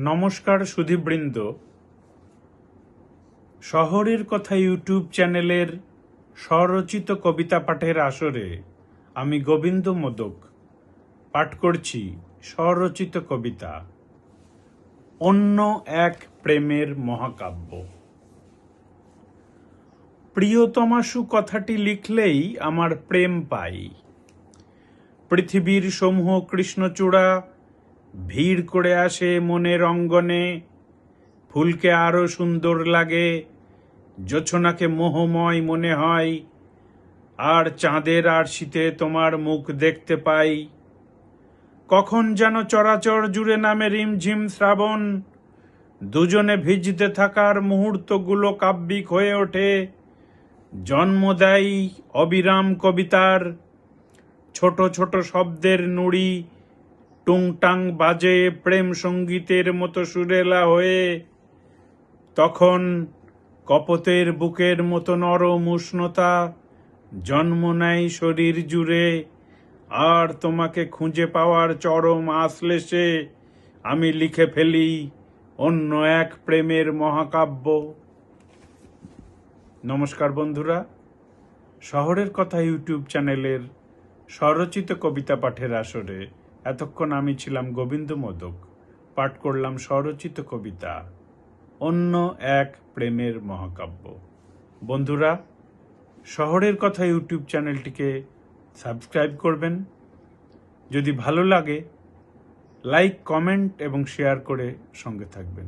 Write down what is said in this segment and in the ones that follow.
নমস্কার সুধীবৃন্দ। শহরের কথা ইউটিউব চ্যানেলের স্বরচিত কবিতা পাঠের আসরে আমি গোবিন্দ মোদক পাঠ করছি স্বরচিত কবিতা, অন্য এক প্রেমের মহাকাব্য। প্রিয়তমাসু কথাটি লিখলেই আমার প্রেম পাই। পৃথিবীর সমূহ কৃষ্ণচূড়া ভিড় করে আসে মনের অঙ্গনে। ফুলকে আরও সুন্দর লাগে, জোছনাকে মোহময় মনে হয়। আর চাঁদের আর শীতে তোমার মুখ দেখতে পাই। কখন যেন চরাচর জুড়ে নামে রিমঝিম শ্রাবণ। দুজনে ভিজতে থাকার মুহূর্তগুলো কাব্যিক হয়ে ওঠে। জন্ম দেয় অবিরাম কবিতার, ছোট ছোট শব্দের নুড়ি টুংটাং বাজে প্রেম সঙ্গীতের মতো সুরেলা হয়ে তখন কপতের বুকের মতো নরম উষ্ণতা জন্ম নেয় শরীর জুড়ে। আর তোমাকে খুঁজে পাওয়ার চরম আসলেসে আমি লিখে ফেলি অন্য এক প্রেমের মহাকাব্য। নমস্কার বন্ধুরা, শহরের কথা ইউটিউব চ্যানেলের স্বরচিত কবিতা পাঠের আসরে এতক্ষণ আমি ছিলাম গোবিন্দ মোদক। পাঠ করলাম স্বরচিত কবিতা। অন্য এক প্রেমের মহাকাব্য। বন্ধুরা, শহরের কথা ইউটিউব চ্যানেলটিকে সাবস্ক্রাইব করবেন। যদি ভালো লাগে, লাইক, কমেন্ট এবং শেয়ার করে সঙ্গে থাকবেন।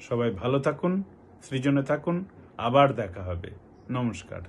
সবাই ভালো থাকুন, সৃজনে থাকুন। আবার দেখা হবে। নমস্কার।